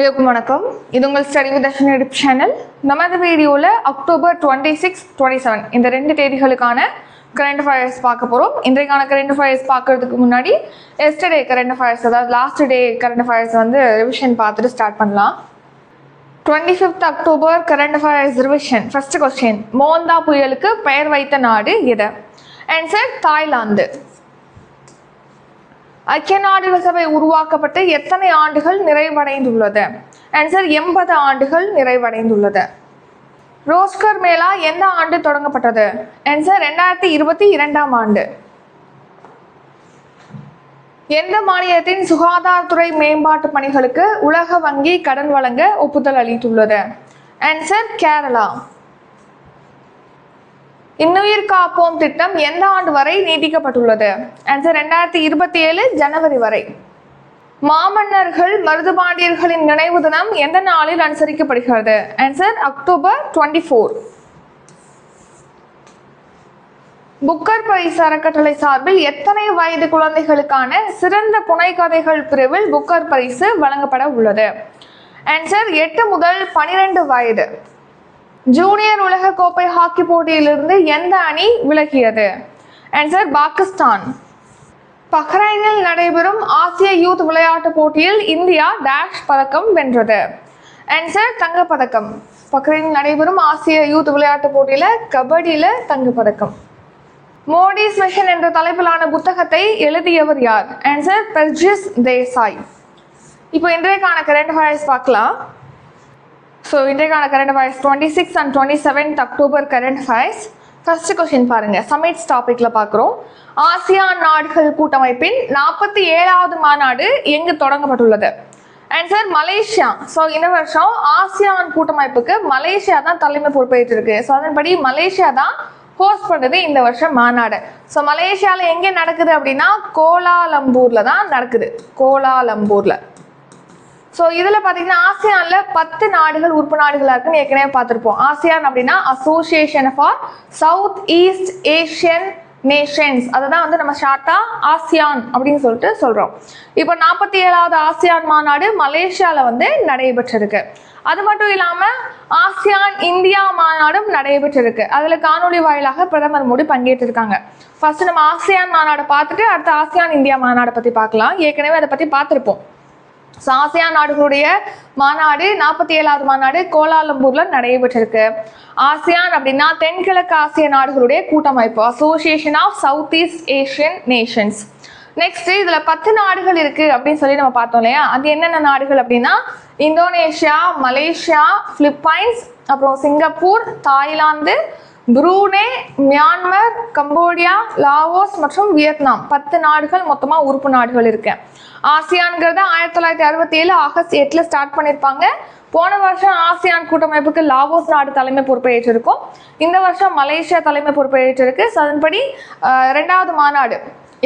எல்லோருக்கும் வணக்கம். இது உங்கள் study with Darshan edu channel. நமது வீடியோவில் October twenty six twenty seven இந்த ரெண்டு தேதிகளுக்கான கரண்ட் ஃபயர்ஸ் பார்க்க போகிறோம் இன்றைக்கான கரண்ட் ஃபயர்ஸ் பார்க்கறதுக்கு முன்னாடி எஸ்டர்டே கரண்ட் ஃபயர்ஸ் அதாவது லாஸ்ட் டே கரண்ட் ஃபயர்ஸ் வந்து ரிவிஷன் பார்த்துட்டு ஸ்டார்ட் பண்ணலாம். Twenty fifth October current affairs revision first question Montha புயலுக்கு பெயர் வைத்த நாடு எதை? Answer Thailand. ஐக்கிய நாடுகள் சபை உருவாக்கப்பட்டு எத்தனை ஆண்டுகள் நிறைவடைந்துள்ளது? ஆன்சர் எண்பது ஆண்டுகள் நிறைவடைந்துள்ளது. ரோஸ்கர் மேளா எந்த ஆண்டு தொடங்கப்பட்டது? ஆன்சர் ரெண்டாயிரத்தி இருபத்தி இரண்டாம் ஆண்டு. எந்த மாநிலத்தின் சுகாதாரத்துறை மேம்பாட்டு பணிகளுக்கு உலக வங்கி கடன் வழங்க ஒப்புதல் அளித்துள்ளது? ஆன்சர் கேரளா. இன்னுயிர் காப்போம் திட்டம் எந்த ஆண்டு வரை நீட்டிக்கப்பட்டுள்ளது? ஆன்சர் ரெண்டாயிரத்தி இருபத்தி ஏழு ஜனவரி வரை. மாமன்னர்கள் மருதுபாண்டியர்களின் நினைவு தினம் எந்த நாளில் அனுசரிக்கப்படுகிறது? Answer October twenty four. Booker பரிசு அறக்கட்டளை சார்பில் எத்தனை வயது குழந்தைகளுக்கான சிறந்த புனைகதைகள் பிரிவில் புக்கர் பரிசு வழங்கப்பட உள்ளது? ஆன்சர் எட்டு முதல் பனிரெண்டு வயது. ஜூனியர் உலக கோப்பை ஹாக்கி போட்டியிலிருந்து எந்த அணி விலகியது? ஆன்சர் பாகிஸ்தான். பஹ்ரைனில் நடைபெறும் ஆசிய யூத் விளையாட்டு போட்டியில் இந்தியா டேஷ் பதக்கம் வென்றது. ஆன்சர் தங்கப்பதக்கம். பக்ரைனில் நடைபெறும் ஆசிய யூத் விளையாட்டுப் போட்டியில கபடியில தங்கப்பதக்கம். மோடிஸ் மிஷன் என்ற தலைப்பிலான புத்தகத்தை எழுதியவர் யார்? ஆன்சர் பெர்ஜிஸ் தேசாய். இப்போ இன்றைக்கான கரண்ட் அஃபேர்ஸ் பார்க்கலாம். ஸோ இன்றைக்கான current affairs twenty six and twenty seventh October current affairs first question பாருங்க சமிட்ஸ் டாபிக்ல பார்க்குறோம். ஆசியான் நாடுகள் கூட்டமைப்பின் நாற்பத்தி ஏழாவது மாநாடு எங்கு தொடங்கப்பட்டுள்ளது? Answer Malaysia. ஸோ இந்த வருஷம் ஆசியான் கூட்டமைப்புக்கு மலேசியா தான் தலைமை பொறுப்பேற்றிருக்கு. ஸோ அதன்படி மலேசியா தான் ஹோஸ்ட் பண்ணுறது இந்த வருஷம் மாநாடு. ஸோ மலேசியாவில் எங்கே நடக்குது அப்படின்னா கோலாலம்பூரில் தான் நடக்குது. கோலாலம்பூரில். ஸோ இதில் பார்த்தீங்கன்னா ஆசியானில் பத்து நாடுகள் உறுப்பு நாடுகளாக இருக்குன்னு ஏற்கனவே பார்த்துருப்போம் ஆசியான் அப்படின்னா Association for South East Asian Nations அதை தான் வந்து நம்ம ஷார்ட்டாக ஆசியான் அப்படின்னு சொல்லிட்டு சொல்கிறோம் இப்போ நாற்பத்தி ஏழாவது ஆசியான் மாநாடு மலேசியாவில் வந்து நடைபெற்றிருக்கு. அது மட்டும் இல்லாமல் ஆசியான் இந்தியா மாநாடும் நடைபெற்றிருக்கு. அதில் காணொலி வாயிலாக பிரதமர் மோடி பங்கேற்றிருக்காங்க. ஃபர்ஸ்ட் நம்ம ஆசியான் மாநாடை பார்த்துட்டு அடுத்து ஆசியான் இந்தியா மாநாடை பற்றி பார்க்கலாம். ஏற்கனவே அதை பற்றி பார்த்துருப்போம். ஆசியான் நாடுகளுடைய மாநாடு நாற்பத்தி ஏழாவது மாநாடு கோலாலம்பூர்ல நடைபெற்றிருக்கு. ஆசியான் அப்படின்னா தென்கிழக்கு ஆசிய நாடுகளுடைய கூட்டமைப்பு Association of South East Asian Nations next இதுல பத்து நாடுகள் இருக்கு அப்படின்னு சொல்லி நம்ம பார்த்தோம் இல்லையா? அது என்னென்ன நாடுகள் அப்படின்னா இந்தோனேஷியா மலேசியா பிலிப்பைன்ஸ் அப்புறம் Singapore Thailand Brunei Myanmar Cambodia Laos மற்றும் வியட்நாம். பத்து நாடுகள் மொத்தமாக உறுப்பு நாடுகள் இருக்கு. ஆசியான்கிறத ஆயிரத்தி தொள்ளாயிரத்தி அறுபத்தி ஏழு ஆகஸ்ட் எட்டில் ஸ்டார்ட் பண்ணியிருப்பாங்க போன வருஷம் ஆசியான் கூட்டமைப்புக்கு லாவோஸ் நாடு தலைமை பொறுப்பேற்றிருக்கும். இந்த வருஷம் மலேசியா தலைமை பொறுப்பேற்றிருக்கு. ஸோ அதன்படி ரெண்டாவது மாநாடு.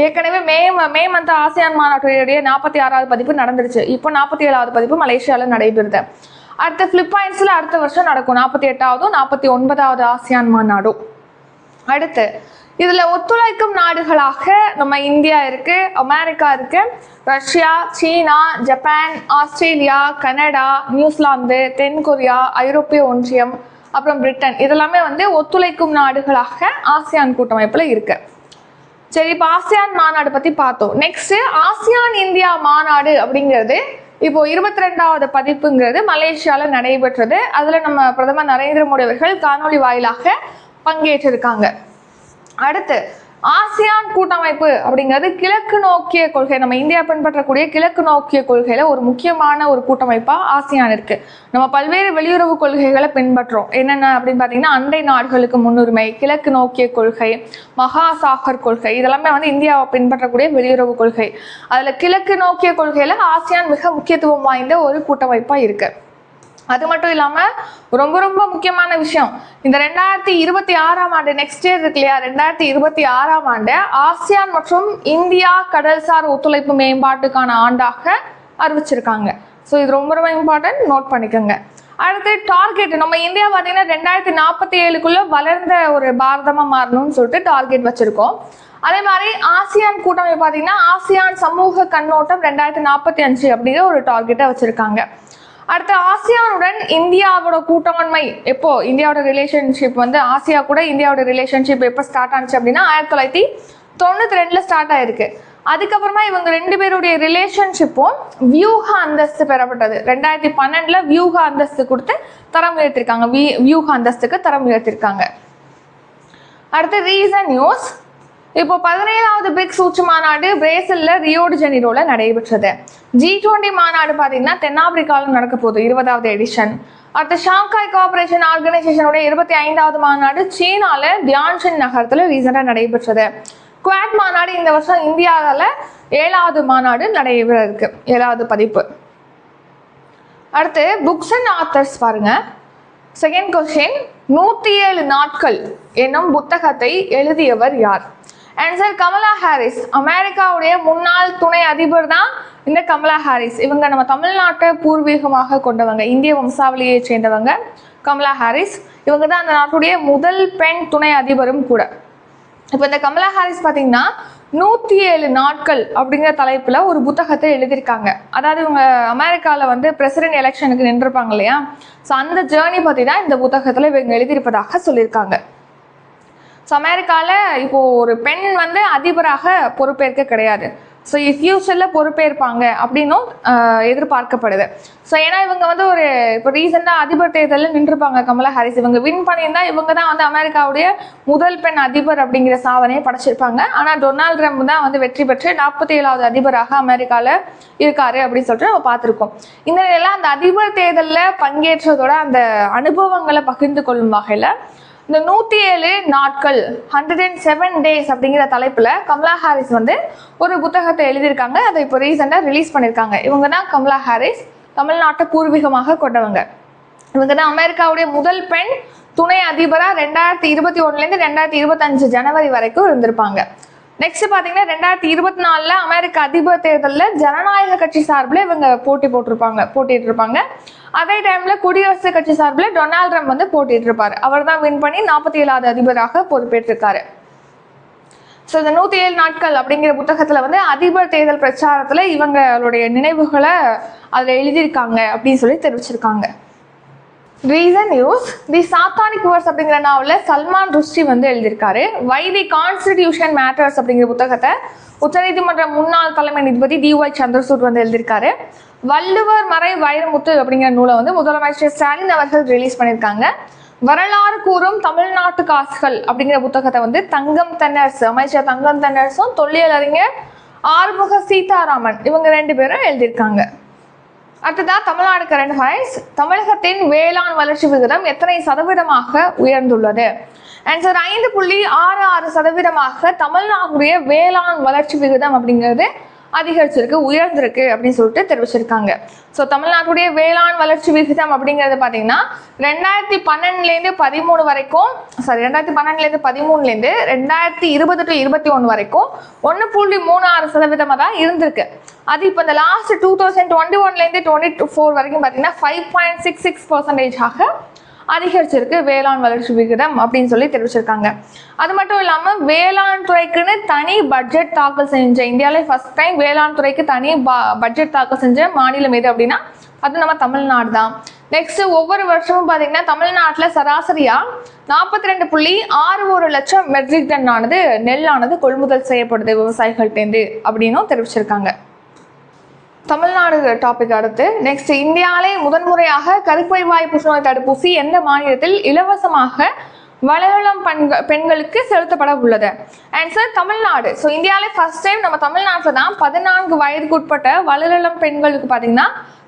ஏற்கனவே மே மே மந்த் ஆசியான் மாநாட்டுடைய நாற்பத்தி ஆறாவது பதிப்பு நடந்துருச்சு. இப்போ நாற்பத்தி ஏழாவது பதிப்பு மலேசியாவில் நடைபெறுது. அடுத்த பிலிப்பைன்ஸில் அடுத்த வருஷம் நடக்கும். நாற்பத்தி எட்டாவதும் நாற்பத்தி ஒன்பதாவது ஆசியான் மாநாடும் அடுத்து இதுல ஒத்துழைக்கும் நாடுகளாக நம்ம இந்தியா இருக்கு அமெரிக்கா இருக்கு. Russia China Japan Australia Canada New Zealand தென்கொரியா ஐரோப்பிய ஒன்றியம் அப்புறம் பிரிட்டன். இதெல்லாமே வந்து ஒத்துழைக்கும் நாடுகளாக ஆசியான் கூட்டமைப்புல இருக்கு. சரி இப்போ ஆசியான் மாநாடு பத்தி பார்த்தோம். நெக்ஸ்ட் ஆசியான் இந்தியா மாநாடு அப்படிங்கிறது இப்போ இருபத்தி ரெண்டாவது பதிப்புங்கிறது மலேசியால நடைபெற்றது. அதுல நம்ம பிரதமர் நரேந்திர மோடி அவர்கள் காணொளி வாயிலாக பங்கேற்றிருக்காங்க. அடுத்து ஆசியான் கூட்டமைப்பு அப்படிங்கிறது கிழக்கு நோக்கிய கொள்கை. நம்ம இந்தியா பின்பற்றக்கூடிய கிழக்கு நோக்கிய கொள்கையில ஒரு முக்கியமான ஒரு கூட்டமைப்பா ஆசியான் இருக்கு. நம்ம பல்வேறு வெளியுறவு கொள்கைகளை பின்பற்றோம். என்னென்ன அப்படின்னு பார்த்தீங்கன்னா அண்டை நாடுகளுக்கு முன்னுரிமை கிழக்கு நோக்கிய கொள்கை மகா சாகர் கொள்கை. இதெல்லாமே வந்து இந்தியாவை பின்பற்றக்கூடிய வெளியுறவு கொள்கை. அதுல கிழக்கு நோக்கிய கொள்கையில ஆசியான் மிக முக்கியத்துவம் வாய்ந்த ஒரு கூட்டமைப்பா இருக்கு. அது மட்டும் இல்லாம ரொம்ப ரொம்ப முக்கியமான விஷயம். இந்த ரெண்டாயிரத்தி இருபத்தி ஆறாம் ஆண்டு நெக்ஸ்ட் இயர் இருக்கு இல்லையா? ரெண்டாயிரத்தி இருபத்தி ஆறாம் ஆண்டு ஆசியான் மற்றும் இந்தியா கடல்சார் ஒத்துழைப்பு மேம்பாட்டுக்கான ஆண்டாக அறிவிச்சிருக்காங்க. ஸோ இது ரொம்ப ரொம்ப இம்பார்ட்டன்ட் நோட் பண்ணிக்கோங்க. அடுத்து டார்கெட் நம்ம இந்தியா பார்த்தீங்கன்னா ரெண்டாயிரத்தி நாற்பத்தி ஏழுக்குள்ள வளர்ந்த ஒரு பாரதமா மாறணும்னு சொல்லிட்டு டார்கெட் வச்சிருக்கோம். அதே மாதிரி ஆசியான் கூட்டமைப்பு பார்த்தீங்கன்னா ஆசியான் சமூக கண்ணோட்டம் ரெண்டாயிரத்தி நாற்பத்தி அஞ்சு அப்படிங்கிற ஒரு டார்கெட்டை வச்சிருக்காங்க. அடுத்து ஆசியானுடன் இந்தியாவோட கூட்டாண்மை. எப்போ? இந்தியாவோட ரிலேஷன்ஷிப் வந்து ஆசியா கூட இந்தியாவோட ரிலேஷன்ஷிப் எப்போ ஸ்டார்ட் ஆனிச்சு அப்படின்னா ஆயிரத்தி தொள்ளாயிரத்தி தொண்ணூத்தி ரெண்டுல ஸ்டார்ட் ஆயிருக்கு. அதுக்கப்புறமா இவங்க ரெண்டு பேருடைய ரிலேஷன்ஷிப்பும் வியூக அந்தஸ்து பெறப்பட்டது. ரெண்டாயிரத்தி பன்னெண்டுல வியூக அந்தஸ்து கொடுத்து தரம் உயர்த்திருக்காங்க. வியூக அந்தஸ்துக்கு தரம் உயர்த்திருக்காங்க. அடுத்து ரீசன் நியூஸ் இப்போ பதினேழாவது பிரிக்ஸ் உச்சி மாநாடு பிரேசில்ல ரியோடு ஜெனிரோல நடைபெற்றது. ஜி டுவெண்ட்டி மாநாடு பாத்தீங்கன்னா தென்னாப்பிரிக்காவில் நடக்க போகுது இருபதாவது எடிஷன் அடுத்து ஷாங்காய் கோஆபரேஷன் ஆர்கனைசேஷனுடைய இருபத்தி ஐந்தாவது மாநாடு சீனால தியான்ஷன் நகரத்துல ரீசெண்டா நடைபெற்றது. குவாட் மாநாடு இந்த வருஷம் இந்தியாவில் ஏழாவது மாநாடு நடைபெற இருக்கு ஏழாவது பதிப்பு. அடுத்து புக்ஸ் அண்ட் ஆத்தர்ஸ் பாருங்க. செகண்ட் கொஸ்டின் நூற்றி ஏழு நாட்கள் என்னும் புத்தகத்தை எழுதியவர் யார்? ஆன்சர் கமலா ஹாரிஸ் அமெரிக்காவுடைய முன்னாள் துணை அதிபர் தான் இந்த கமலா ஹாரிஸ். இவங்க நம்ம தமிழ்நாட்டை பூர்வீகமாக கொண்டவங்க இந்திய வம்சாவளியை சேர்ந்தவங்க கமலா ஹாரிஸ். இவங்க தான் அந்த நாட்டுடைய முதல் பெண் துணை அதிபரும் கூட. இப்போ இந்த கமலா ஹாரிஸ் பார்த்தீங்கன்னா நூற்றி ஏழு நாட்கள் அப்படிங்கிற தலைப்பில் ஒரு புத்தகத்தை எழுதியிருக்காங்க. அதாவது இவங்க அமெரிக்காவில் வந்து பிரசிடென்ட் எலெக்ஷனுக்கு நின்றுருப்பாங்க இல்லையா? ஸோ அந்த ஜேர்னி பற்றி தான் இந்த புத்தகத்தில் இவங்க எழுதியிருப்பதாக சொல்லியிருக்காங்க. ஸோ அமெரிக்காவில் இப்போது ஒரு பெண் வந்து அதிபராக பொறுப்பேற்க கிடையாது. ஸோ ஃபியூச்சரில் பொறுப்பேற்பாங்க அப்படின்னும் எதிர்பார்க்கப்படுது. ஸோ ஏன்னா இவங்க வந்து ஒரு இப்போ ரீசெண்டாக அதிபர் தேர்தலில் நின்றுருப்பாங்க கமலா ஹாரிஸ். இவங்க வின் பண்ணியிருந்தா இவங்க தான் வந்து அமெரிக்காவுடைய முதல் பெண் அதிபர் அப்படிங்கிற சாதனையை படைச்சிருப்பாங்க. ஆனால் டொனால்ட் ட்ரம்ப் தான் வந்து வெற்றி பெற்று நாற்பத்தி ஏழாவது அதிபராக அமெரிக்காவில் இருக்காரு அப்படின்னு சொல்லிட்டு நம்ம பார்த்துருக்கோம். இந்த நிலையில் அந்த அதிபர் தேர்தலில் பங்கேற்றதோட அந்த அனுபவங்களை பகிர்ந்து கொள்ளும் வகையில் இந்த நூற்றி ஏழு நாட்கள் ஹண்ட்ரட் அண்ட் செவன் டேஸ் அப்படிங்கிற தலைப்பில் கமலா ஹாரிஸ் வந்து ஒரு புத்தகத்தை எழுதியிருக்காங்க. அதை இப்போ ரீசெண்டாக ரிலீஸ் பண்ணியிருக்காங்க. இவங்க தான் கமலா ஹாரிஸ் தமிழ்நாட்டை பூர்வீகமாக கொண்டவங்க. இவங்க தான் அமெரிக்காவுடைய முதல் பெண் துணை அதிபராக ரெண்டாயிரத்தி இருபத்தி ஒன்றுலேருந்து ரெண்டாயிரத்தி இருபத்தஞ்சு ஜனவரி வரைக்கும் இருந்திருப்பாங்க. நெக்ஸ்ட் பார்த்தீங்கன்னா ரெண்டாயிரத்தி இருபத்தி நாலில் அமெரிக்க அதிபர் தேர்தலில் ஜனநாயக கட்சி சார்பில் இவங்க போட்டி போட்டிருப்பாங்க போட்டிட்டு இருப்பாங்க அதே டைமில் குடியரசுக் கட்சி சார்பில் டொனால்ட் ட்ரம்ப் வந்து போட்டிட்டு இருப்பார் அவர் தான் வின் பண்ணி நாற்பத்தி ஏழாவது அதிபராக பொறுப்பேற்றிருக்காரு. ஸோ இந்த நூற்றி ஏழு நாட்கள் அப்படிங்கிற புத்தகத்தில் வந்து அதிபர் தேர்தல் பிரச்சாரத்தில் இவங்களுடைய நினைவுகளை அதில் எழுதியிருக்காங்க அப்படின்னு சொல்லி தெரிவிச்சிருக்காங்க. Recent news the Satanic Verses அப்படிங்கிற நாவலில் சல்மான் ருஷ்டி வந்து எழுதியிருக்காரு. வை தி கான்ஸ்டிடியூஷன் மேட்டர்ஸ் அப்படிங்கிற புத்தகத்தை உச்சநீதிமன்ற முன்னாள் தலைமை நீதிபதி டி ஒய் சந்திரசூட் வந்து எழுதியிருக்காரு. வள்ளுவர் மறை வைரமுத்து அப்படிங்கிற நூலை வந்து முதலமைச்சர் ஸ்டாலின் அவர்கள் ரிலீஸ் பண்ணியிருக்காங்க. வரலாறு கூறும் தமிழ்நாட்டு காசுகள் அப்படிங்கிற புத்தகத்தை வந்து தங்கம் தென்னர்ஸ் அமைச்சர் தங்கம் தென்னர்ஸும் தொல்லியல் அறிஞர் ஆறுமுக சீதாராமன் இவங்க ரெண்டு பேரும் எழுதியிருக்காங்க. அடுத்ததா தமிழ்நாடு கரண்ட் ஃபைல்ஸ் தமிழகத்தின் வேளாண் வளர்ச்சி விகிதம் எத்தனை சதவீதமாக உயர்ந்துள்ளது? ஆன்சர் ஐந்து புள்ளி ஆறு ஆறு சதவீதமாக தமிழ்நாட்டுடைய வேளாண் வளர்ச்சி விகிதம் அப்படிங்கிறது அதிகரிச்சிருக்கு உயர்ந்திருக்கு அப்படின்னு சொல்லிட்டு தெரிவிச்சிருக்காங்க. ஸோ தமிழ்நாட்டுடைய வேளாண் வளர்ச்சி விகிதம் அப்படிங்கிறது பார்த்தீங்கன்னா ரெண்டாயிரத்தி பன்னெண்டுலேருந்து பதிமூணு வரைக்கும் சாரி ரெண்டாயிரத்தி பன்னெண்டுலேருந்து பதிமூணுலேருந்து ரெண்டாயிரத்தி இருபது டு இருபத்தி ஒன்று வரைக்கும் ஒன்று புள்ளி மூணு ஆறு சதவீதமாக தான் இருந்திருக்கு. அது இப்போ இந்த லாஸ்ட் டூ தௌசண்ட் டுவெண்ட்டி ஒன்லேருந்து டுவெண்ட்டி ஃபோர் வரைக்கும் பார்த்தீங்கன்னா ஃபைவ் பாயிண்ட் சிக்ஸ் சிக்ஸ் பர்சன்டேஜாக அதிகரிச்சிருக்கு. வேளாண் வளர்ச்சி விகிதம் அப்படின்னு சொல்லி தெரிவிச்சிருக்காங்க. அது மட்டும் இல்லாமல் வேளாண் துறைக்குன்னு தனி பட்ஜெட் தாக்கல் செஞ்ச இந்தியாவிலே ஃபஸ்ட் டைம் வேளாண் துறைக்கு தனி பட்ஜெட் தாக்கல் செஞ்ச மாநிலம் எது அப்படின்னா அது நம்ம தமிழ்நாடு தான். நெக்ஸ்ட் ஒவ்வொரு வருஷமும் பார்த்தீங்கன்னா தமிழ்நாட்டில் சராசரியாக நாற்பத்தி ரெண்டு புள்ளி ஆறு ஒரு லட்சம் மெட்ரிக் டன் ஆனது நெல்லானது கொள்முதல் செய்யப்படுது விவசாயிகள்கிட்டேருந்து அப்படின்னும் தெரிவிச்சிருக்காங்க. தமிழ்நாடு டாபிக் அடுத்து. நெக்ஸ்ட் இந்தியாவிலே முதன்முறையாக கருப்பை வாய் புற்றுநோய் தடுப்பூசி எந்த மாநிலத்தில் இலவசமாக வளரிளம் பெண்கள் பெண்களுக்கு செலுத்தப்பட உள்ளது? ஆன்சர் தமிழ்நாடு. ஸோ இந்தியாவிலே ஃபர்ஸ்ட் டைம் நம்ம தமிழ்நாட்டில் தான் பதினான்கு வயதுக்கு உட்பட்ட வளரிளம் பெண்களுக்கு பார்த்தீங்கன்னா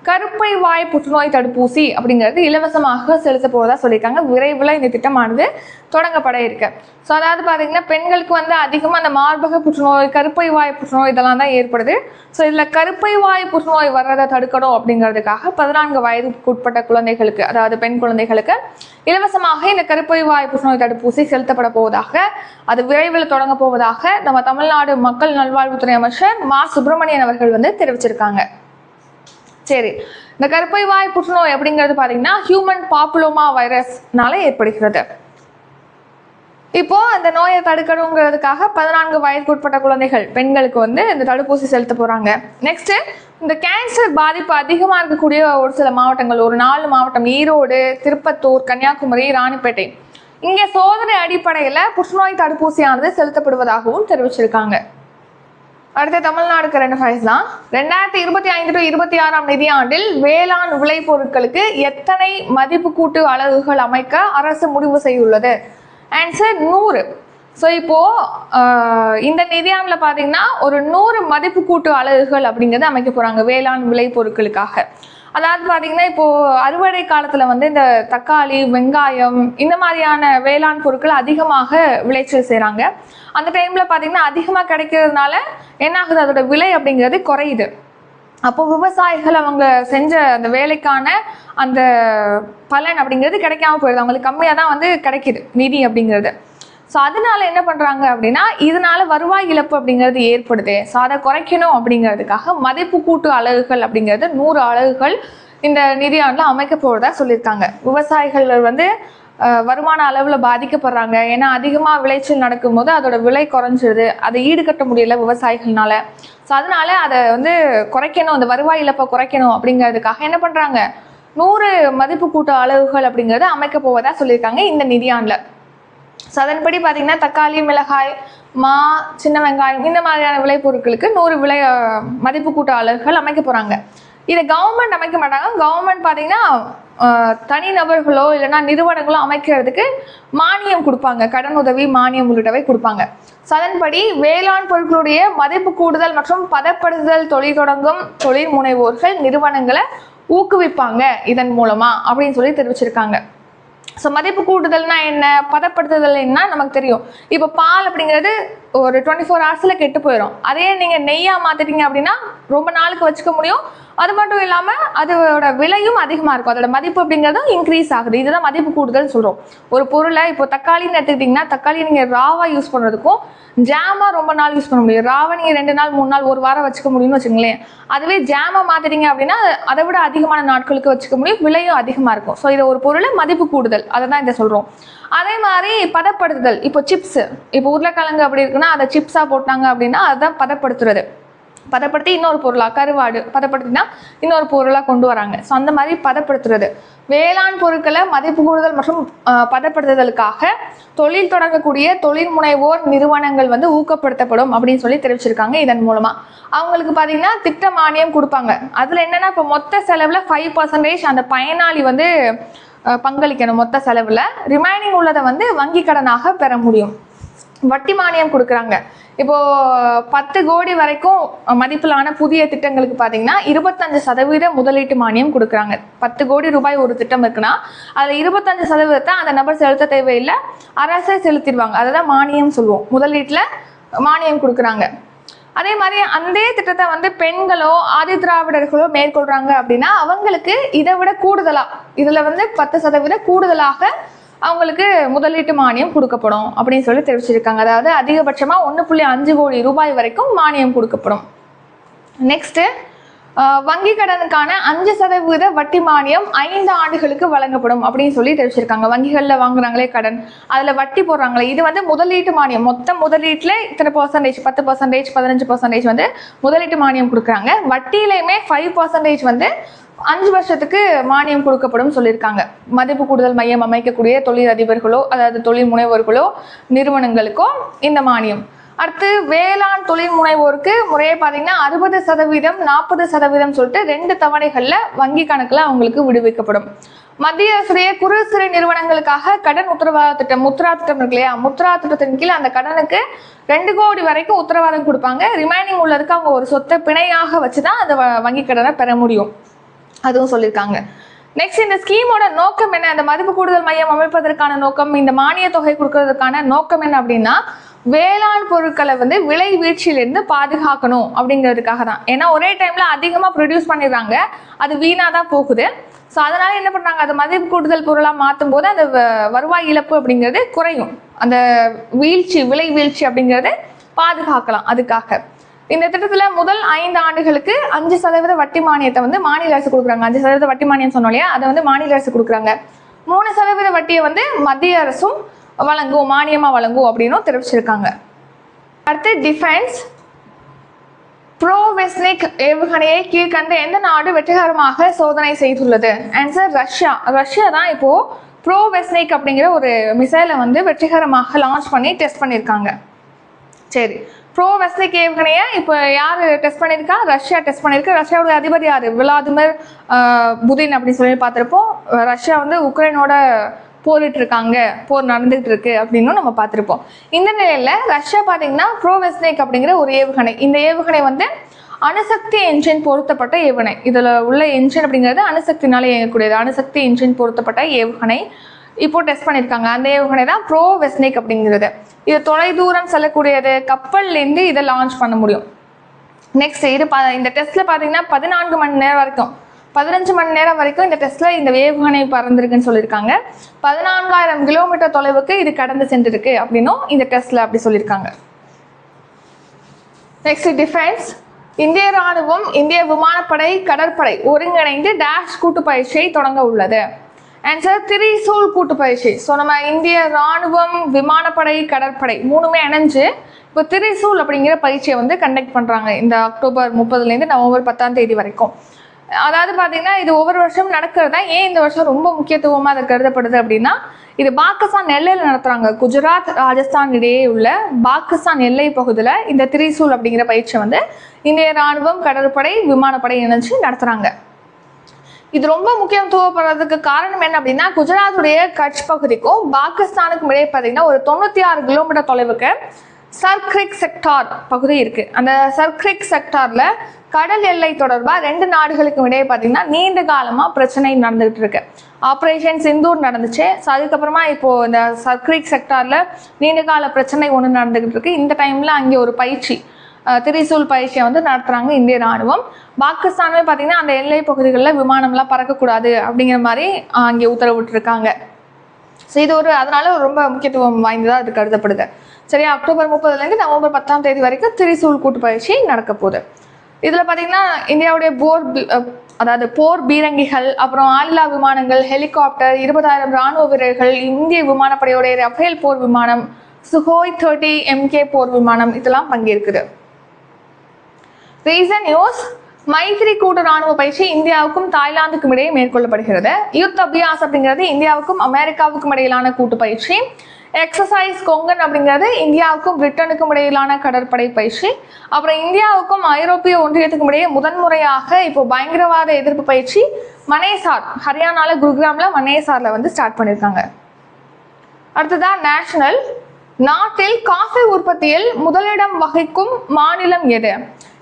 கருப்பை வாய் புற்றுநோய் தடுப்பூசி அப்படிங்கிறது இலவசமாக செலுத்த போவதாக சொல்லியிருக்காங்க. விரைவில் இந்த திட்டமானது தொடங்கப்பட இருக்கு. ஸோ அதாவது பார்த்தீங்கன்னா பெண்களுக்கு வந்து அதிகமாக அந்த மார்பக புற்றுநோய் கருப்பை வாய் புற்றுநோய் இதெல்லாம் தான் ஏற்படுது. ஸோ இதில் கருப்பை வாய் புற்றுநோய் வர்றதை தடுக்கணும் அப்படிங்கிறதுக்காக பதினான்கு வயதுக்கு உட்பட்ட குழந்தைகளுக்கு அதாவது பெண் குழந்தைகளுக்கு இலவசமாக இந்த கருப்பை வாய் புற்றுநோய் தடுப்பூசி செலுத்தப்பட போவதாக அது விரைவில் தொடங்க போவதாக நம்ம தமிழ்நாடு மக்கள் நல்வாழ்வுத்துறை அமைச்சர் மா. சுப்பிரமணியன் அவர்கள் வந்து தெரிவிச்சிருக்காங்க. சரி இந்த கருப்பை வாய் புற்றுநோய் அப்படிங்கிறது பார்த்தீங்கன்னா ஹியூமன் பாப்புலோமா வைரஸ்னால ஏற்படுகிறது. இப்போ அந்த நோயை தடுக்கணுங்கிறதுக்காக பதினான்கு வயதுக்குட்பட்ட குழந்தைகள் பெண்களுக்கு வந்து இந்த தடுப்பூசி செலுத்த போறாங்க. நெக்ஸ்ட் இந்த கேன்சர் பாதிப்பு அதிகமாக இருக்கக்கூடிய ஒரு சில மாவட்டங்கள் ஒரு நாலு மாவட்டம் ஈரோடு திருப்பத்தூர் கன்னியாகுமரி ராணிப்பேட்டை. இங்கே சோதனை அடிப்படையில் புற்றுநோய் தடுப்பூசியானது செலுத்தப்படுவதாகவும் தெரிவிச்சிருக்காங்க. அடுத்து தமிழ்நாடு கரண்ட் அஃபேர்ஸ் தான். ரெண்டாயிரத்தி இருபத்தி ஐந்து டு இருபத்தி ஆறாம் நிதியாண்டில் வேளாண் விளைபொருட்களுக்கு எத்தனை மதிப்பு கூட்டு அலகுகள் அமைக்க அரசு முடிவு செய்துள்ளது? ஆன்சர் நூறு. ஸோ இப்போ இந்த நிதியாண்டில் பார்த்தீங்கன்னா ஒரு நூறு மதிப்பு கூட்டு அலகுகள் அப்படிங்கிறது அமைக்க போகிறாங்க வேளாண் விளைபொருட்களுக்காக அதாவது பார்த்தீங்கன்னா இப்போ அறுவடை காலத்தில் வந்து இந்த தக்காளி வெங்காயம் இந்த மாதிரியான வேளாண் பொருட்கள் அதிகமாக விளைச்சல் செய்கிறாங்க அந்த டைமில் பார்த்தீங்கன்னா அதிகமாக கிடைக்கிறதுனால என்ன ஆகுது? அதோட விலை அப்படிங்கிறது குறையுது. அப்போ விவசாயிகள் அவங்க செஞ்ச அந்த வேலைக்கான அந்த பலன் அப்படிங்கிறது கிடைக்காம போயிடுது. அவங்களுக்கு கம்மியாக தான் வந்து கிடைக்கிது நிதி அப்படிங்கிறது. ஸோ அதனால என்ன பண்ணுறாங்க அப்படின்னா இதனால வருவாய் இழப்பு அப்படிங்கிறது ஏற்படுது. ஸோ அதை குறைக்கணும் அப்படிங்கிறதுக்காக மதிப்பு கூட்டு அலகுகள் அப்படிங்கிறது நூறு அலகுகள் இந்த நிதியாண்டில் அமைக்க போகிறதா சொல்லியிருக்காங்க. விவசாயிகள் வந்து வருமான அளவில் பாதிக்கப்படுறாங்க. ஏன்னா அதிகமாக விளைச்சல் நடக்கும்போது அதோட விலை குறைஞ்சிருது. அதை ஈடுகட்ட முடியல விவசாயிகள்னால. ஸோ அதனால அதை வந்து குறைக்கணும் அந்த வருவாய் இழப்பை குறைக்கணும் அப்படிங்கிறதுக்காக என்ன பண்ணுறாங்க நூறு மதிப்பு கூட்டு அளவுகள் அப்படிங்கிறது அமைக்க போவதா சொல்லியிருக்காங்க இந்த நிதியாண்டில் ஸோ அதன்படி பார்த்தீங்கன்னா தக்காளி மிளகாய் மா சின்ன வெங்காயம் இந்த மாதிரியான விளைபொருட்களுக்கு நூறு விலை மதிப்பு கூட்ட அலகுகள் அமைக்க போகிறாங்க இதை கவர்மெண்ட் அமைக்க மாட்டாங்க. கவர்மெண்ட் பார்த்தீங்கன்னா தனி தனிநபர்களோ இல்லைன்னா நிறுவனங்களோ அமைக்கிறதுக்கு மானியம் கொடுப்பாங்க. கடன் உதவி மானியம் உள்ளிட்டவை கொடுப்பாங்க. ஸோ அதன்படி வேளாண் பொருட்களுடைய மதிப்பு கூடுதல் மற்றும் பதப்படுத்துதல் தொழில் தொடங்கும் தொழில் முனைவோர்கள் நிறுவனங்களை ஊக்குவிப்பாங்க இதன் மூலமா அப்படின்னு சொல்லி தெரிவிச்சிருக்காங்க. ஸோ மதிப்பு கூட்டுதல்னா என்ன? பதப்படுத்துதல்னா நமக்கு தெரியும். இப்போ பால் அப்படிங்கிறது ஒரு டுவெண்ட்டி ஃபோர் ஹவர்ஸில் கெட்டு போயிடும் அதே நீங்கள் நெய்யாக மாற்றிட்டீங்க அப்படின்னா ரொம்ப நாளுக்கு வச்சுக்க முடியும். அது மட்டும் இல்லாமல் அதோட விலையும் அதிகமாக இருக்கும். அதோட மதிப்பு அப்படிங்கிறதும் இன்க்ரீஸ் ஆகுது. இதுதான் மதிப்பு கூடுதல் சொல்கிறோம் ஒரு பொருளை இப்போ தக்காளின்னு எடுத்துக்கிட்டிங்கன்னா தக்காளி நீங்கள் ராவாக யூஸ் பண்ணுறதுக்கும் ஜாமாக ரொம்ப நாள் யூஸ் பண்ண முடியும். ராவை நீங்கள் ரெண்டு நாள் மூணு நாள் ஒரு வாரம் வச்சுக்க முடியும்னு வச்சுங்களேன் அதுவே ஜாமாக மாற்றிட்டீங்க அப்படின்னா அதை விட அதிகமான நாட்களுக்கு வச்சுக்க முடியும். விலையும் அதிகமாக இருக்கும். ஸோ இதை ஒரு பொருளை மதிப்பு கூடுதல். அதை தான் இதை சொல்கிறோம் அதே மாதிரி பதப்படுத்துதல். இப்போ சிப்ஸ் இப்போ உருளைக்கிழங்கு அப்படி இருக்குன்னா அதை சிப்ஸாக போட்டாங்க அப்படின்னா அதுதான் பதப்படுத்துறது. பதப்படுத்தி இன்னொரு பொருளாக கருவாடு பதப்படுத்தினா இன்னொரு பொருளாக கொண்டு வராங்க. ஸோ அந்த மாதிரி பதப்படுத்துறது. வேளாண் பொருட்களை மதிப்பு கூடுதல் மற்றும் பதப்படுத்துதலுக்காக தொழில் தொடங்கக்கூடிய தொழில் முனைவோர் நிறுவனங்கள் வந்து ஊக்கப்படுத்தப்படும் அப்படின்னு சொல்லி தெரிவிச்சிருக்காங்க இதன் மூலமாக அவங்களுக்கு பார்த்தீங்கன்னா திட்ட மானியம் கொடுப்பாங்க. அதில் என்னென்னா இப்போ மொத்த செலவில் ஃபைவ் பர்சன்டேஜ் அந்த பயனாளி வந்து பங்களிக்கணும் மொத்த செலவில். ரிமைனிங் உள்ளதை வந்து வங்கி கடனாக பெற முடியும். வட்டி மானியம் கொடுக்குறாங்க. இப்போ பத்து கோடி வரைக்கும் மதிப்பிலான புதிய திட்டங்களுக்கு பார்த்தீங்கன்னா இருபத்தஞ்சு சதவீத முதலீட்டு மானியம் கொடுக்குறாங்க. பத்து கோடி ரூபாய் ஒரு திட்டம் இருக்குன்னா அதில் இருபத்தஞ்சு சதவீதத்தை அந்த நபர் செலுத்த தேவையில்லை அரசே செலுத்திடுவாங்க. அதை தான் மானியம் சொல்லுவோம். முதலீட்டில் மானியம் கொடுக்குறாங்க. அதே மாதிரி அந்த திட்டத்தை வந்து பெண்களோ ஆதி திராவிடர்களோ மேற்கொள்றாங்க அப்படின்னா அவங்களுக்கு இதை விட கூடுதலா இதுல வந்து பத்து சதவீத கூடுதலாக அவங்களுக்கு முதலீட்டு மானியம் கொடுக்கப்படும் அப்படின்னு சொல்லி தெரிவிச்சிருக்காங்க. அதாவது அதிகபட்சமாக ஒன்று புள்ளி அஞ்சு கோடி ரூபாய் வரைக்கும் மானியம் கொடுக்கப்படும். நெக்ஸ்ட்டு வங்கி கடனுக்கான அஞ்சு சதவீத வட்டி மானியம் ஐந்து ஆண்டுகளுக்கு வழங்கப்படும் அப்படின்னு சொல்லி தெரிவிச்சிருக்காங்க. வங்கிகளில் வாங்குறாங்களே கடன் அதில் வட்டி போடுறாங்களே இது வந்து முதலீட்டு மானியம். மொத்த முதலீட்டில் இத்தனை பர்சன்டேஜ் பத்து பர்சன்டேஜ் பதினஞ்சு பர்சன்டேஜ் வந்து முதலீட்டு மானியம் கொடுக்குறாங்க. வட்டியிலையுமே ஃபைவ் பர்சன்டேஜ் வந்து அஞ்சு வருஷத்துக்கு மானியம் கொடுக்கப்படும் சொல்லியிருக்காங்க. மதிப்பு கூடுதல் மையம் அமைக்கக்கூடிய தொழில் அதிபர்களோ அதாவது தொழில் முனைவோர்களோ நிறுவனங்களுக்கோ இந்த மானியம். அடுத்து வேளாண் தொழில் முனைவோருக்கு முறையே பார்த்தீங்கன்னா அறுபது சதவீதம் நாற்பது சதவீதம் சொல்லிட்டு ரெண்டு தவணைகளில் வங்கி கணக்கில் அவங்களுக்கு விடுவிக்கப்படும். மத்திய அரசுடைய குறு சிறு நிறுவனங்களுக்காக கடன் உத்தரவாத திட்டம் முத்ரா திட்டம் இருக்கு இல்லையா? முத்ரா திட்டத்தின் கீழ் அந்த கடனுக்கு ரெண்டு கோடி வரைக்கும் உத்தரவாதம் கொடுப்பாங்க. ரிமைனிங் உள்ளதுக்கு அவங்க ஒரு சொத்தை பிணையாக வச்சு தான் அந்த வ- வங்கி கடனை பெற முடியும். அதுவும் சொல்லியிருக்காங்க நெக்ஸ்ட் இந்த ஸ்கீமோட நோக்கம் என்ன? அந்த மதிப்பு கூடுதல் மையம் அமைப்பதற்கான நோக்கம் இந்த மானிய தொகை கொடுக்கறதுக்கான நோக்கம் என்ன அப்படின்னா வேளாண் பொருட்களை வந்து விலை வீழ்ச்சியிலிருந்து பாதுகாக்கணும் அப்படிங்கிறதுக்காக தான். ஏன்னா ஒரே டைம்ல அதிகமாக ப்ரொடியூஸ் பண்ணிடுறாங்க. அது வீணாக தான் போகுது. ஸோ அதனால என்ன பண்றாங்க? அது மதிப்பு கூடுதல் பொருளாக மாற்றும் போது அந்த வ- வருவாய் இழப்பு அப்படிங்கிறது குறையும். அந்த வீழ்ச்சி விலை வீழ்ச்சி அப்படிங்கிறது பாதுகாக்கலாம் அதுக்காக. இந்த திட்டத்துல முதல் ஐந்து ஆண்டுகளுக்கு அஞ்சு சதவீத வட்டி மானியத்தை வந்து மாநில அரசு கொடுக்குறாங்க. அஞ்சு சதவீத வட்டி மானியம் சொன்னோம் இல்லையா? அதை வந்து மாநில அரசு கொடுக்குறாங்க. மூணு சதவீத வட்டியை வந்து மத்திய அரசும் வழங்கும் மானியமா வழங்கும் அப்படின்னும் தெரிவிச்சிருக்காங்க. அடுத்து டிஃபென்ஸ் ப்ரோவெஸ்னிக் ஏவுகணையை கீழ்கண்ட எந்த நாடு வெற்றிகரமாக சோதனை செய்துள்ளது? ஆன்சர் ரஷ்யா ரஷ்யா தான் இப்போ ப்ரோவெஸ்னிக் அப்படிங்கிற ஒரு மிசைலை வந்து வெற்றிகரமாக லான்ச் பண்ணி டெஸ்ட் பண்ணியிருக்காங்க சரி. ப்ரோ வெஸ்லி கேவ்கனைய இப்போ யார் டெஸ்ட் பண்ணியிருக்கா ரஷ்யா டெஸ்ட் பண்ணியிருக்கு ரஷ்யாவோட அதிபர் யார்? விளாதிமிர் புதின் அப்படின்னு சொல்லி பார்த்துருப்போம். ரஷ்யா வந்து உக்ரைனோட போரிட்டு இருக்காங்க. போர் நடந்துகிட்டு இருக்கு அப்படின்னு நம்ம பார்த்துருப்போம். இந்த நிலையில ரஷ்யா பார்த்தீங்கன்னா ப்ரோவெஸ்னேக் அப்படிங்கிற ஒரு ஏவுகணை. இந்த ஏவுகணை வந்து அணுசக்தி என்ஜின் பொருத்தப்பட்ட ஏவுகணை. இதில் உள்ள என்ஜின் அப்படிங்கிறது அணுசக்தினால இயங்கக்கூடியது. அணுசக்தி என்ஜின் பொருத்தப்பட்ட ஏவுகணை. இப்போ டெஸ்ட் பண்ணியிருக்காங்க அந்த ஏவுகணை தான் ப்ரோ வெஸ்னிக் அப்படிங்கிறது. இது தொலைதூரம் செல்லக்கூடியது. கப்பல்லேருந்து இதை லான்ச் பண்ண முடியும். நெக்ஸ்ட் இது ப இந்த டெஸ்ட்ல பார்த்தீங்கன்னா பதினான்கு மணி நேரம் வரைக்கும். பதினஞ்சு மணி நேரம் வரைக்கும் இந்த டெஸ்ட்ல இந்த ஏவுகணை பறந்திருக்குன்னு சொல்லியிருக்காங்க. பதினான்காயிரம் கிலோமீட்டர் தொலைவுக்கு இது கடந்து சென்றிருக்கு அப்படின்னும் இந்த டெஸ்ட்ல அப்படி சொல்லியிருக்காங்க. நெக்ஸ்ட் டிஃபென்ஸ் இந்திய ராணுவம் இந்திய விமானப்படை கடற்படை ஒருங்கிணைந்து டேஷ் கூட்டு பயிற்சியை தொடங்க உள்ளது. ஆன்சர் திரிசூல் கூட்டு பயிற்சி ஸோ நம்ம இந்திய ராணுவம் விமானப்படை கடற்படை மூணுமே இணைஞ்சு இப்போ திரிசூல் அப்படிங்கிற பயிற்சியை வந்து கண்டக்ட் பண்ணுறாங்க இந்த அக்டோபர் முப்பதுலேருந்து நவம்பர் பத்தாம் தேதி வரைக்கும். அதாவது பார்த்தீங்கன்னா இது ஒவ்வொரு வருஷம் நடக்கிறதா? ஏன் இந்த வருஷம் ரொம்ப முக்கியத்துவமாக அது கருதப்படுது அப்படின்னா இது பாகிஸ்தான் எல்லையில் நடத்துகிறாங்க குஜராத் ராஜஸ்தான் இடையே உள்ள பாகிஸ்தான் எல்லை பகுதியில் இந்த திரிசூல் அப்படிங்கிற பயிற்சியை வந்து இந்திய ராணுவம் கடற்படை விமானப்படை இணைஞ்சு நடத்துகிறாங்க இது ரொம்ப முக்கியத்துவப்படுறதுக்கு காரணம் என்ன அப்படின்னா குஜராத்துடைய கட்ச் பகுதிக்கும் பாகிஸ்தானுக்கும் இடையே பார்த்தீங்கன்னா ஒரு தொண்ணூற்றி ஆறு கிலோமீட்டர் தொலைவுக்கு சர்க்ரிக் செக்டார் பகுதி இருக்கு. அந்த சர்க்ரிக் செக்டார்ல கடல் எல்லை தொடர்பாக ரெண்டு நாடுகளுக்கும் இடையே பார்த்தீங்கன்னா நீண்ட காலமாக பிரச்சனை நடந்துகிட்டு இருக்கு. ஆப்ரேஷன் சிந்தூர் நடந்துச்சு. ஸோ அதுக்கப்புறமா இப்போ இந்த சர்க்ரிக் செக்டார்ல நீண்ட கால பிரச்சனை ஒன்று நடந்துகிட்டு இருக்கு. இந்த டைம்ல அங்கே ஒரு பயிற்சி திரிசூல் பயிற்சியை வந்து நடத்துகிறாங்க இந்திய ராணுவம். பாகிஸ்தானுமே பார்த்தீங்கன்னா அந்த எல்லை பகுதிகளில் விமானம்லாம் பறக்கக்கூடாது அப்படிங்கிற மாதிரி அங்கே உத்தரவிட்டிருக்காங்க. ஸோ இது ஒரு அதனால ரொம்ப முக்கியத்துவம் வாய்ந்ததாக அது கருதப்படுது. சரியா அக்டோபர் முப்பதுலேருந்து நவம்பர் பத்தாம் தேதி வரைக்கும் திரிசூல் கூட்டு பயிற்சி நடக்க போகுது. இதில் பார்த்தீங்கன்னா இந்தியாவுடைய போர் அதாவது போர் பீரங்கிகள் அப்புறம் ஆளில்லா விமானங்கள் ஹெலிகாப்டர் இருபதாயிரம் ராணுவ வீரர்கள் இந்திய விமானப்படையுடைய ரஃபேல் போர் விமானம் சுஹோய் தேர்ட்டி எம்கே போர் விமானம் இதெல்லாம் பங்கேற்குது. ரீசன் நியூஸ் மைத்ரி கூட்டு ராணுவ பயிற்சி இந்தியாவுக்கும் தாய்லாந்துக்கும் இடையே மேற்கொள்ளப்படுகிறது. யுத் அபியாஸ் அப்படிங்கிறது இந்தியாவுக்கும் அமெரிக்காவுக்கும் இடையிலான கூட்டு பயிற்சி. எக்ஸசைஸ் கொங்கன் அப்படிங்கிறது இந்தியாவுக்கும் பிரிட்டனுக்கும் இடையிலான கடற்படை பயிற்சி. அப்புறம் இந்தியாவுக்கும் ஐரோப்பிய ஒன்றியத்துக்கும் இடையே முதன்முறையாக இப்போ பயங்கரவாத எதிர்ப்பு பயிற்சி மனேசார் ஹரியானால குருகிராம்ல மனேசார்ல வந்து ஸ்டார்ட் பண்ணியிருக்காங்க அடுத்ததா நேஷனல் நாட்டில் காஃபி உற்பத்தியில் முதலிடம் வகிக்கும் மாநிலம் எது?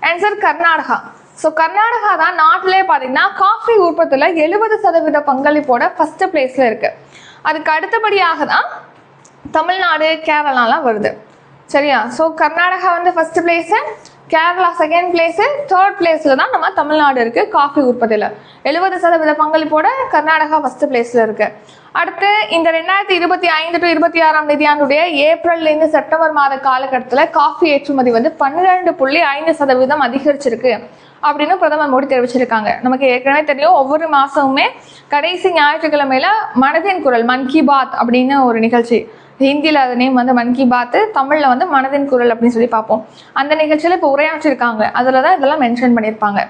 ஆன்சர் கர்நாடகா. ஸோ கர்நாடகா தான் நாட்டிலே பார்த்தீங்கன்னா காஃபி உற்பத்தியில் எழுபது சதவீத பங்களிப்போட ஃபர்ஸ்ட் பிளேஸில் இருக்குது அதுக்கு அடுத்தபடியாக தான் தமிழ்நாடு கேரளாலாம் வருது. சரியா? ஸோ கர்நாடகா வந்து first place Kerala second place third பிளேஸில் தான் நம்ம தமிழ்நாடு இருக்குது காஃபி உற்பத்தியில். எழுபது சதவீத பங்களிப்போட கர்நாடகா ஃபஸ்ட்டு பிளேஸில் இருக்குது அடுத்து இந்த ரெண்டாயிரத்தி இருபத்தி ஐந்து டு இருபத்தி ஆறாம் நிதியாண்டுடைய ஏப்ரல்லேருந்து செப்டம்பர் மாத காலகட்டத்தில் காஃபி ஏற்றுமதி வந்து பன்னிரெண்டு புள்ளி ஐந்து சதவீதம் அதிகரிச்சிருக்கு அப்படின்னு பிரதமர் மோடி தெரிவிச்சிருக்காங்க. நமக்கு ஏற்கனவே தெரியும் ஒவ்வொரு மாதமுமே கடைசி ஞாயிற்றுக்கிழமையில மனதின் குரல் மன் கி பாத் அப்படின்னு ஒரு நிகழ்ச்சி. ஹிந்தியில் அது நேம் வந்து மன் கி பாத்து தமிழில் வந்து மனதின் குரல் அப்படின்னு சொல்லி பார்ப்போம். அந்த நிகழ்ச்சியில் இப்போ உரையாற்றிருக்காங்க. அதில் தான் இதெல்லாம் மென்ஷன் பண்ணியிருப்பாங்க.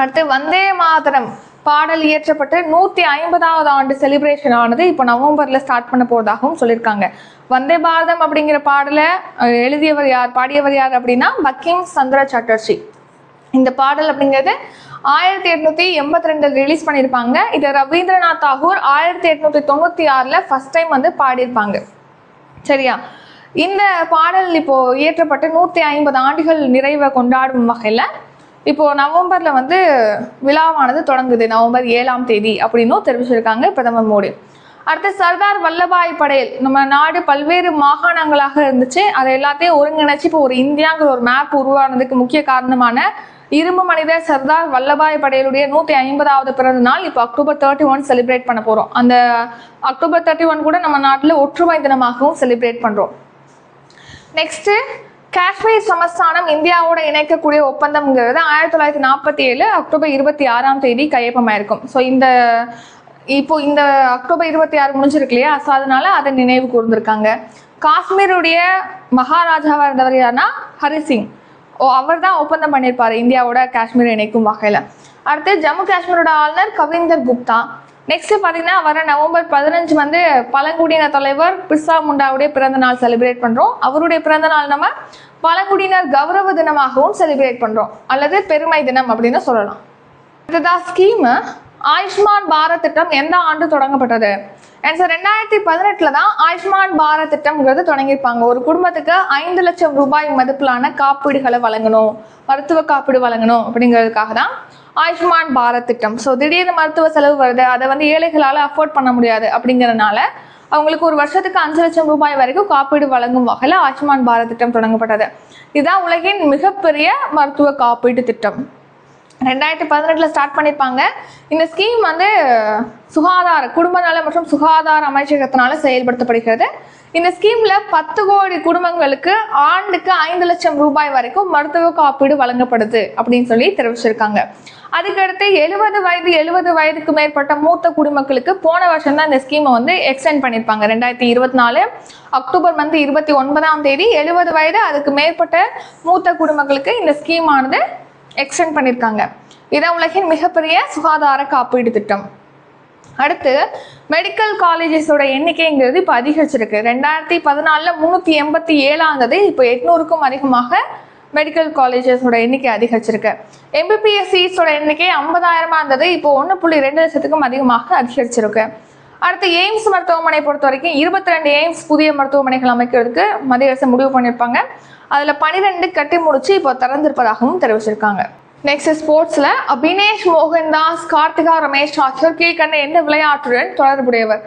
அடுத்து வந்தே மாதரம். பாடல் இயற்றப்பட்டு நூற்றி ஐம்பதாவது ஆண்டு செலிப்ரேஷன் ஆனது இப்போ நவம்பரில் ஸ்டார்ட் பண்ண போகிறதாகவும் சொல்லியிருக்காங்க. வந்தே பாரதம் அப்படிங்கிற பாடலை எழுதியவர் யார் பாடியவர் யார் அப்படின்னா பக்கிம் சந்திர சட்டர்ஜி. இந்த பாடல் அப்படிங்கிறது ஆயிரத்தி எட்நூத்தி எண்பத்தி ரெண்டில் ரிலீஸ் பண்ணியிருப்பாங்க. இதை ரவீந்திரநாத் தாகூர் ஆயிரத்தி எட்நூத்தி தொண்ணூற்றி ஆறில் ஃபர்ஸ்ட் டைம் வந்து பாடியிருப்பாங்க. சரியா? இந்த பாடல் இப்போ இயற்றப்பட்டு நூற்றி ஐம்பது ஆண்டுகள் நிறைவை கொண்டாடும் வகையில் இப்போ நவம்பர்ல வந்து விழாவானது தொடங்குது. நவம்பர் ஏழாம் தேதி அப்படின்னும் தெரிவிச்சிருக்காங்க பிரதமர் மோடி. அடுத்து சர்தார் வல்லபாய் படேல். நம்ம நாடு பல்வேறு மாகாணங்களாக இருந்துச்சு. அதை எல்லாத்தையும் ஒருங்கிணைச்சு இப்போ ஒரு இந்தியாங்கிற ஒரு மேப் உருவானதுக்கு முக்கிய காரணமான இரும்பு மனிதர் சர்தார் வல்லபாய் படேலுடைய நூற்றி ஐம்பதாவது பிறந்த நாள் இப்போ அக்டோபர் தேர்ட்டி ஒன் செலிப்ரேட் பண்ண போகிறோம் அந்த அக்டோபர் தேர்ட்டி ஒன் கூட நம்ம நாட்டில் ஒற்றுமை தினமாகவும் செலிப்ரேட் பண்ணுறோம் நெக்ஸ்ட் காஷ்மீர் சமஸ்தானம் இந்தியாவோட இணைக்கக்கூடிய ஒப்பந்தம்ங்கிறது ஆயிரத்தி தொள்ளாயிரத்தி நாற்பத்தி ஏழு அக்டோபர் இருபத்தி ஆறாம் தேதி கையொப்பமாயிருக்கும். ஸோ இந்த இப்போ இந்த அக்டோபர் இருபத்தி ஆறு முடிஞ்சிருக்கு இல்லையா? ஸோ அதனால அதை நினைவு கூர்ந்திருக்காங்க காஷ்மீருடைய மகாராஜாவாக இருந்தவர் யாருன்னா ஹரிசிங். ஓ அவர் தான் ஒப்பந்தம் பண்ணியிருப்பார் இந்தியாவோட காஷ்மீர் இணைக்கும் வகையில். அடுத்து ஜம்மு காஷ்மீரோட ஆளுநர் கவிந்தர் குப்தா. நெக்ஸ்ட் பார்த்தீங்கன்னா வர நவம்பர் பதினஞ்சு வந்து பழங்குடியினர் தலைவர் பிர்சா முண்டாவுடைய பிறந்த நாள் செலிப்ரேட் பண்ணுறோம் அவருடைய பிறந்த நாள் நம்ம பழங்குடியினர் கௌரவ தினமாகவும் செலிப்ரேட் பண்ணுறோம் அல்லது பெருமை தினம் அப்படின்னு சொல்லலாம். அடுத்ததா ஸ்கீமு ஆயுஷ்மான் பாரத் திட்டம் எந்த ஆண்டு தொடங்கப்பட்டது? ஆன்சர் ரெண்டாயிரத்தி பதினெட்டுல தான் ஆயுஷ்மான் பாரத் திட்டம்ங்கிறது தொடங்கியிருப்பாங்க. ஒரு குடும்பத்துக்கு ஐந்து லட்சம் ரூபாய் மதிப்பிலான காப்பீடுகளை வழங்கணும். மருத்துவ காப்பீடு வழங்கணும் அப்படிங்கிறதுக்காக தான் ஆயுஷ்மான் பாரத் திட்டம். ஸோ திடீர்னு மருத்துவ செலவு வருது. அதை வந்து ஏழைகளால் அஃபோர்ட் பண்ண முடியாது அப்படிங்கிறனால அவங்களுக்கு ஒரு வருஷத்துக்கு அஞ்சு லட்சம் ரூபாய் வரைக்கும் காப்பீடு வழங்கும் வகையில் ஆயுஷ்மான் பாரத் திட்டம் தொடங்கப்பட்டது. இதுதான் உலகின் மிகப்பெரிய மருத்துவ காப்பீட்டு திட்டம். ரெண்டாயிரத்தி பதினெட்டில் ஸ்டார்ட் பண்ணியிருப்பாங்க இந்த ஸ்கீம் வந்து சுகாதார குடும்ப நல மற்றும் சுகாதார அமைச்சகத்தினால செயல்படுத்தப்படுகிறது. இந்த ஸ்கீமில் பத்து கோடி குடும்பங்களுக்கு ஆண்டுக்கு ஐந்து லட்சம் ரூபாய் வரைக்கும் மருத்துவ காப்பீடு வழங்கப்படுது அப்படின்னு சொல்லி தெரிவிச்சிருக்காங்க. அதுக்கடுத்து எழுபது வயது எழுபது வயதுக்கு மேற்பட்ட மூத்த குடிமக்களுக்கு போன வருஷம் தான் இந்த ஸ்கீமை வந்து எக்ஸ்டெண்ட் பண்ணியிருப்பாங்க ரெண்டாயிரத்தி இருபத்தி நாலு அக்டோபர் மந்த் இருபத்தி ஒன்பதாம் தேதி எழுபது வயது அதுக்கு மேற்பட்ட மூத்த குடும்பங்களுக்கு இந்த ஸ்கீமானது எக்ஸ்டெண்ட் பண்ணியிருக்காங்க இதான் உலகின் மிகப்பெரிய சுகாதார காப்பீடு திட்டம். அடுத்து மெடிக்கல் காலேஜஸோட எண்ணிக்கைங்கிறது இப்போ அதிகரிச்சிருக்கு. ரெண்டாயிரத்தி பதினாலில் முந்நூற்றி எண்பத்தி ஏழாந்தது இப்போ எட்நூறுக்கும் அதிகமாக மெடிக்கல் காலேஜஸோட எண்ணிக்கை அதிகரிச்சிருக்கு. எம்பிபிஎஸ் சீட்ஸோட எண்ணிக்கை ஐம்பதாயிரமா இருந்தது இப்போ ஒன்று புள்ளி ரெண்டு லட்சத்துக்கும் அதிகமாக அதிகரிச்சிருக்கு. அடுத்து எய்ம்ஸ் மருத்துவமனை பொறுத்த வரைக்கும் இருபத்தி ரெண்டு எய்ம்ஸ் புதிய மருத்துவமனைகள் அமைக்கிறதுக்கு மத்திய அரசு முடிவு பண்ணியிருப்பாங்க. அதில் பனிரெண்டு கட்டி முடிச்சு இப்போ திறந்திருப்பதாகவும் தெரிவிச்சிருக்காங்க. நெக்ஸ்ட் ஸ்போர்ட்ஸில் அபினேஷ் மோகன்தாஸ் கார்த்திகா ரமேஷ் ஆகியோர் கீழ்கண்ட எந்த விளையாட்டுடன் தொடர்புடையவர்?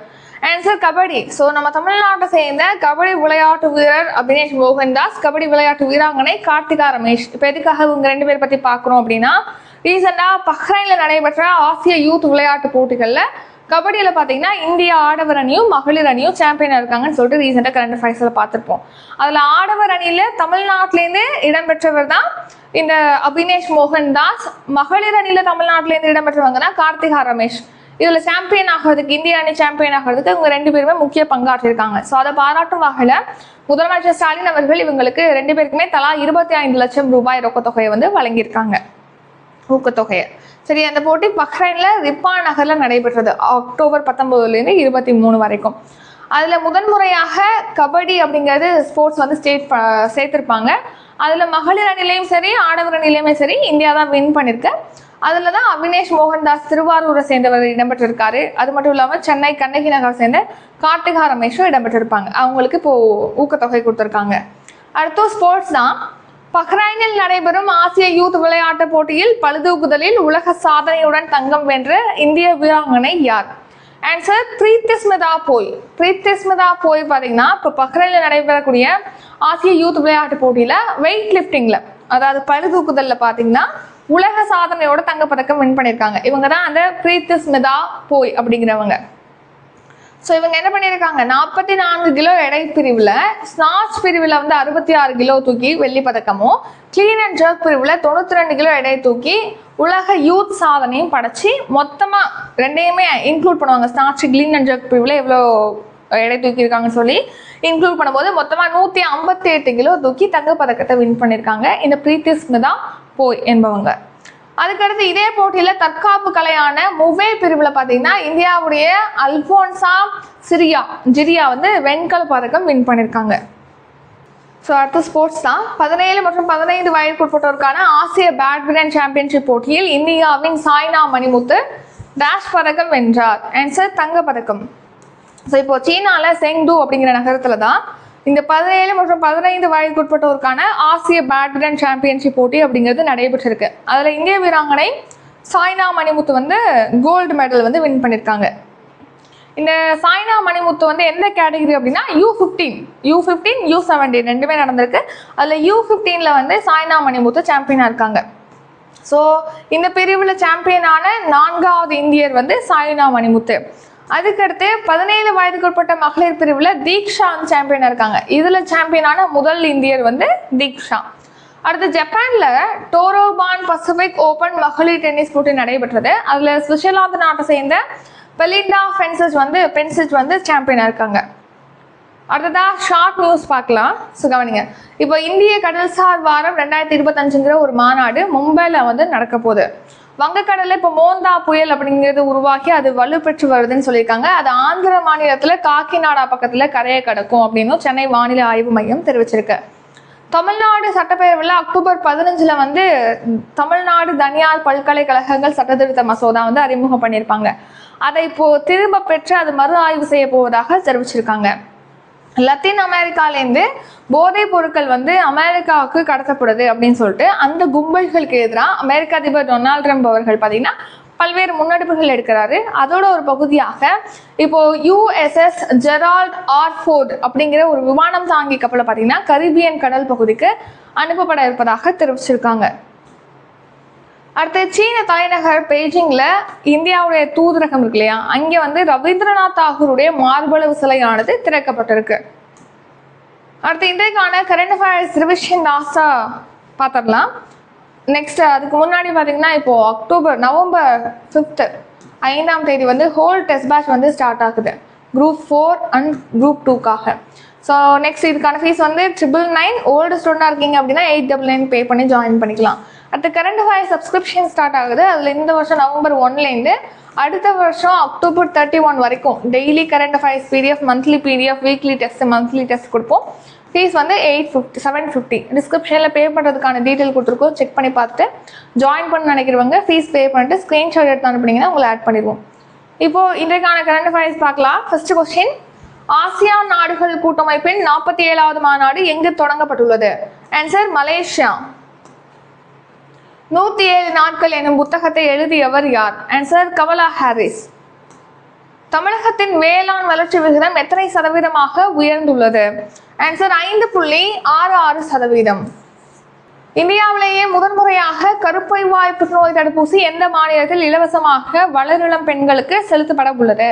ஆன்சர் கபடி. ஸோ நம்ம தமிழ்நாட்டை சேர்ந்த கபடி விளையாட்டு வீரர் அபினேஷ் மோகன்தாஸ் கபடி விளையாட்டு வீராங்கனை கார்த்திகா ரமேஷ். இப்போ எதுக்காக இவங்க ரெண்டு பேர் பற்றி பார்க்குறோம் அப்படின்னா ரீசெண்டாக பஹ்ரைனில் நடைபெற்ற ஆசிய யூத் விளையாட்டு போட்டிகளில் கபடியில் பார்த்தீங்கன்னா இந்தியா ஆடவர் அணியும் மகளிர் அணியும் சாம்பியனாக இருக்காங்கன்னு சொல்லிட்டு ரீசெண்டாக கரண்ட் அஃபேர்ஸில் பார்த்துருப்போம். அதில் ஆடவர் அணியில் தமிழ்நாட்டிலேருந்து இடம்பெற்றவர் தான் இந்த அபினேஷ் மோகன் தாஸ். மகளிர் அணியில் தமிழ்நாட்டிலேருந்து இடம்பெற்றவங்க தான் கார்த்திகா ரமேஷ். இதில் சாம்பியன் ஆகிறதுக்கு இந்திய அணி சாம்பியன் ஆகிறதுக்கு இவங்க ரெண்டு பேருமே முக்கிய பங்காற்றிருக்காங்க ஸோ அதை பாராட்டும் வகையில் முதலமைச்சர் ஸ்டாலின் அவர்கள் இவங்களுக்கு ரெண்டு பேருக்குமே தலா இருபத்தி ஐந்து லட்சம் ரூபாய் ரொக்கத்தொகையை வந்து வழங்கியிருக்காங்க. ஊக்கத்தொகையை சரி அந்த போட்டி பஹ்ரைனில் ரிப்பா நகரில் நடைபெற்றது. அக்டோபர் பத்தொம்போதுலேருந்து இருபத்தி மூணு வரைக்கும். அதில் முதன்முறையாக கபடி அப்படிங்கிறது ஸ்போர்ட்ஸ் வந்து ஸ்டேட் சேர்த்துருப்பாங்க. அதில் மகளிர் அணிலையும் சரி ஆடவர் அணிலையுமே சரி இந்தியா தான் வின் பண்ணியிருக்கு அதில் தான் அவினேஷ் மோகன்தாஸ் திருவாரூரை சேர்ந்தவர் இடம்பெற்றிருக்காரு. அது மட்டும் இல்லாமல் சென்னை கண்ணகி நகர் சேர்ந்த கார்த்திகா ரமேஷும் இடம்பெற்றிருப்பாங்க. அவங்களுக்கு இப்போது ஊக்கத்தொகை கொடுத்துருக்காங்க. அடுத்தும் ஸ்போர்ட்ஸ் தான். பஹ்ரைனில் நடைபெறும் ஆசிய யூத் விளையாட்டுப் போட்டியில் பழுதூக்குதலில் உலக சாதனையுடன் தங்கம் வென்ற இந்திய வீராங்கனை யார்? ஆன்சர் பிரீத்திஸ்மிதா போய். பிரீத்திஸ்மிதா போய் பார்த்தீங்கன்னா இப்போ பஹ்ரைனில் நடைபெறக்கூடிய ஆசிய யூத் விளையாட்டு போட்டியில் வெயிட் லிஃப்டிங்கில் அதாவது பழுதூக்குதலில் பார்த்தீங்கன்னா உலக சாதனையோட தங்கப்பதக்கம் வின் பண்ணியிருக்காங்க. இவங்க தான் அந்த பிரீத்திஸ்மிதா போய் அப்படிங்கிறவங்க. ஸோ இவங்க என்ன பண்ணியிருக்காங்க? நாற்பத்தி நான்கு கிலோ எடை பிரிவில் ஸ்னாட்ச் பிரிவில் வந்து அறுபத்தி ஆறு கிலோ தூக்கி வெள்ளி பதக்கமும் கிளீன் அண்ட் ஜர்க் பிரிவில் தொண்ணூற்றி ரெண்டு கிலோ எடை தூக்கி உலக யூத் சாதனையும் படைச்சி மொத்தமாக ரெண்டையுமே இன்க்ளூட் பண்ணுவாங்க. ஸ்நாட்ச் க்ளீன் அண்ட் ஜர்க் பிரிவில் எவ்வளோ எடை தூக்கியிருக்காங்கன்னு சொல்லி இன்க்ளூட் பண்ணும்போது மொத்தமாக நூற்றி ஐம்பத்தி எட்டு கிலோ தூக்கி தங்கப்பதக்கத்தை வின் பண்ணியிருக்காங்க. இந்த பிரீத்தி ஸ்மிதா போய் என்பவங்க. அதுக்கடுத்து இதே போட்டியில் தற்காப்பு கலையான முவே பிரிவில் பார்த்தீங்கன்னா இந்தியாவுடைய அல்போன்சா சிரியா ஜிரியா வந்து வெண்கல பதக்கம் வின் பண்ணியிருக்காங்க ஸோ அடுத்த ஸ்போர்ட்ஸ் தான். பதினேழு மற்றும் பதினைந்து வயதுக்குட்பட்டோருக்கான ஆசிய பேட்மிண்டன் சாம்பியன்ஷிப் போட்டியில் இந்தியாவின் சாய்னா மணிமுத்து டேஷ் பதக்கம் வென்றார். ஆன்சர் தங்க பதக்கம். ஸோ இப்போ சீனாவில் செங்டு அப்படிங்கிற நகரத்தில் தான் இந்த பதினேழு மற்றும் பதினைந்து வயதுக்குட்பட்டோருக்கான ஆசிய பேட்மிண்டன் சாம்பியன்ஷிப் போட்டி அப்படிங்கிறது நடைபெற்றிருக்கு. அதில் இந்திய வீராங்கனை சாய்னா மணிமுத்து வந்து கோல்டு மெடல் வந்து வின் பண்ணியிருக்காங்க. இந்த சாய்னா மணிமுத்து வந்து எந்த கேட்டகரி அப்படின்னா U fifteen U fifteen U seventeen ரெண்டுமே நடந்திருக்கு. அதில் யூ ஃபிஃப்டீனில் வந்து சாய்னா மணிமுத்து சாம்பியனாக இருக்காங்க. ஸோ இந்த பிரிவில் சாம்பியனான நான்காவது இந்தியர் வந்து சாய்னா மணிமுத்து. அதுக்கடுத்து பதினேழு வயதுக்குட்பட்ட மகளிர் பிரிவில் தீக்ஷா வந்து சாம்பியனாக இருக்காங்க. இதில் சாம்பியனான முதல் இந்தியர் வந்து தீக்ஷா. அடுத்து ஜப்பான்ல டோரோபான் பசிபிக் ஓபன் மகளிர் டென்னிஸ் போட்டி நடைபெற்றது. அதில் சுவிட்சர்லாந்து நாட்டை சேர்ந்த பெலிண்டா ஃபென்சஸ் வந்து பென்சஸ் வந்து சாம்பியனாக இருக்காங்க. அடுத்ததா ஷார்ட் நியூஸ் பார்க்கலாம். ஸோ கவனிங்க. இப்போ இந்திய கடல்சார் வாரம் ரெண்டாயிரத்தி இருபத்தஞ்சுங்கிற ஒரு மாநாடு மும்பையில் வந்து நடக்க போகுது. வங்கக்கடலில் இப்போ மோந்தா புயல் அப்படிங்கிறது உருவாகி அது வலுப்பெற்று வருதுன்னு சொல்லியிருக்காங்க. அது ஆந்திர மாநிலத்தில் காக்கிநாடா பக்கத்தில் கரையை கடக்கும் அப்படின்னு சென்னை வானிலை ஆய்வு மையம் தெரிவிச்சிருக்கு. தமிழ்நாடு சட்டப்பேரவையில் அக்டோபர் பதினஞ்சில் வந்து தமிழ்நாடு தனியார் பல்கலைக்கழகங்கள் சட்டத்திருத்த மசோதா வந்து அறிமுகம் பண்ணியிருப்பாங்க. அதை இப்போ திரும்ப பெற்று அது மறு ஆய்வு செய்ய போவதாக தெரிவிச்சிருக்காங்க. லத்தீன் அமெரிக்காலேருந்து போதைப் பொருட்கள் வந்து அமெரிக்காவுக்கு கடத்தப்படுது அப்படின்னு சொல்லிட்டு அந்த கும்பல்களுக்கு எதிராக அமெரிக்க அதிபர் டொனால்ட் ட்ரம்ப் அவர்கள் பார்த்தீங்கன்னா பல்வேறு முன்னெடுப்புகள் எடுக்கிறாரு. அதோட ஒரு பகுதியாக இப்போ யூஎஸ்எஸ் ஜெரால்ட் ஆர்ஃபோர்ட் அப்படிங்கிற ஒரு விமானம் தாங்கி கப்பலை பார்த்தீங்கன்னா கரிபியன் கடல் பகுதிக்கு அனுப்பப்பட இருப்பதாக தெரிவிச்சிருக்காங்க. அடுத்து சீன தலைநகர் பெய்ஜிங்கில் இந்தியாவுடைய தூதரகம் இருக்கு இல்லையா? அங்கே வந்து ரவீந்திரநாத் தாகூருடைய மார்பளவு சிலையானது திறக்கப்பட்டிருக்கு. அடுத்து இன்றைக்கான கரண்ட் அஃபேர்ஸ் ரிவிஷன் லாஸ்டாக பார்த்துடலாம். நெக்ஸ்ட் அதுக்கு முன்னாடி பார்த்தீங்கன்னா இப்போ அக்டோபர் நவம்பர் ஃபிஃப்த்து ஐந்தாம் தேதி வந்து ஹோல் டெஸ்ட் பேட்ச் வந்து ஸ்டார்ட் ஆகுது. குரூப் ஃபோர் அண்ட் குரூப் டூக்காக ஸோ நெக்ஸ்ட் இதுக்கான ஃபீஸ் வந்து ட்ரிபிள் நைன் ஓல்டு ஸ்டூடெண்டாக இருக்கீங்க அப்படின்னா எயிட் டபுள் நைன் பே பண்ணி ஜாயின் பண்ணிக்கலாம். அடுத்து கரண்ட் அஃபேர்ஸ் சப்ஸ்கிரிப்ஷன் ஸ்டார்ட் ஆகுது. அதில் இந்த வருஷம் நவம்பர் ஒன்லேருந்து அடுத்த வருஷம் அக்டோபர் தேர்ட்டி ஒன் வரைக்கும் daily current affairs PDF monthly PDF weekly test monthly test கொடுப்போம். ஃபீஸ் வந்து எயிட் ஃபிஃப்டி செவன் ஃபிஃப்டி டிஸ்கிரிப்ஷனில் பே பண்ணுறதுக்கான டீட்டெயில் கொடுத்துருக்கோம். செக் பண்ணி பார்த்துட்டு ஜாயின் பண்ண நினைக்கிறவங்க ஃபீஸ் பே பண்ணிட்டு ஸ்க்ரீன்ஷாட் எடுத்து அனுப்புனீங்கன்னா உங்களை ஆட் பண்ணிடுவோம். இப்போ இன்றைக்கான கரண்ட் அஃபேர்ஸ் பார்க்கலாம். ஃபர்ஸ்ட் கொஸ்டின் ஆசியான் நாடுகள் கூட்டமைப்பின் நாற்பத்தி ஏழாவது மாநாடு எங்கு தொடங்கப்பட்டுள்ளது? Answer Malaysia. நூத்தி ஏழு நாட்கள் எனும் புத்தகத்தை எழுதியவர் யார்? Answer Kamala Harris. தமிழகத்தின் வேளாண் வளர்ச்சி விகிதம் எத்தனை சதவீதமாக உயர்ந்துள்ளது? ஆன்சர் ஐந்து புள்ளி ஆறு ஆறு சதவீதம். இந்தியாவிலேயே முதன்முறையாக கருப்பை வாய் புற்றுநோய் தடுப்பூசி எந்த மாநிலத்தில் இலவசமாக வளரிளம் பெண்களுக்கு செலுத்தப்பட உள்ளது?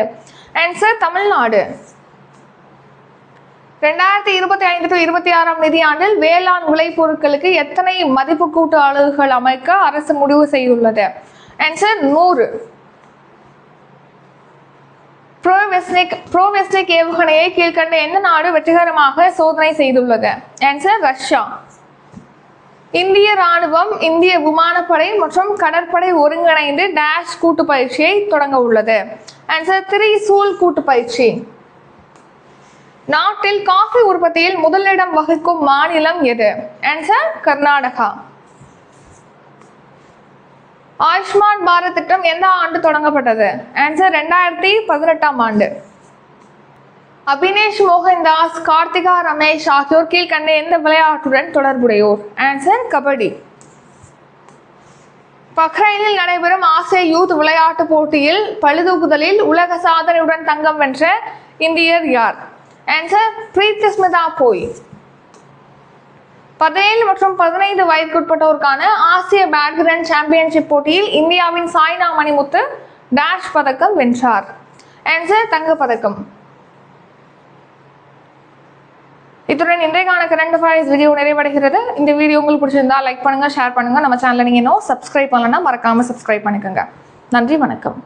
ஆன்சர் தமிழ்நாடு. ரெண்டாயிரத்தி இருபத்தி ஐந்து டு இருபத்தி ஆறாம் நிதியாண்டில் வேளாண் விளைபொருட்களுக்கு எத்தனை மதிப்பு கூட்டு அலகுகள் அமைக்க அரசு முடிவு செய்துள்ளது? ஆன்சர் நூறு. ப்ரோவெஸ்னிக் ப்ரோவெஸ்னிக் ஏவுகணையை கீழ்கண்ட எந்த நாடு வெற்றிகரமாக சோதனை செய்துள்ளது? Answer Russia. இந்திய ராணுவம் இந்திய விமானப்படை மற்றும் கடற்படை ஒருங்கிணைந்து டேஷ் கூட்டு பயிற்சியை தொடங்க உள்ளது. ஆன்சர் திரிசூல் கூட்டு பயிற்சி. நாட்டில் காஃபி உற்பத்தியில் முதலிடம் வகிக்கும் மாநிலம் எது? ஆன்சர் கர்நாடகா. ஆயுஷ்மான் பாரத் திட்டம் எந்த ஆண்டு தொடங்கப்பட்டது? ஆன்சர் ரெண்டாயிரத்தி பதினெட்டாம் ஆண்டு. அபினேஷ் மோகன்தாஸ் கார்த்திகா ரமேஷ் ஆகியோர் கீழ்கண்ட எந்த விளையாட்டுடன் தொடர்புடையோர்? ஆன்சர் கபடி. பஹ்ரைனில் நடைபெறும் ஆசிய யூத் விளையாட்டுப் போட்டியில் பழுதுகுதலில் உலக சாதனையுடன் தங்கம் வென்ற இந்தியர் யார்? ஆன்சர் பிரீத்தி ஸ்மிதா போய். பதினேழு மற்றும் பதினைந்து வயதுக்குட்பட்டோருக்கான ஆசிய பேட்மிண்டன் சாம்பியன்ஷிப் போட்டியில் இந்தியாவின் சாய்னா மணிமுத்து டேஷ் பதக்கம் வென்றார். ஆன்சர் தங்கப்பதக்கம் இத்துடன் இன்றைக்கான கரண்ட் அஃபேர்ஸ் வீடியோ நிறைவடைகிறது. இந்த வீடியோ உங்களுக்கு பிடிச்சிருந்தா லைக் பண்ணுங்க ஷேர் பண்ணுங்க. நம்ம சேனலை நீங்க இன்னும் சப்ஸ்கிரைப் பண்ணலன்னா மறக்காம சப்ஸ்கிரைப் பண்ணிக்கோங்க. நன்றி வணக்கம்.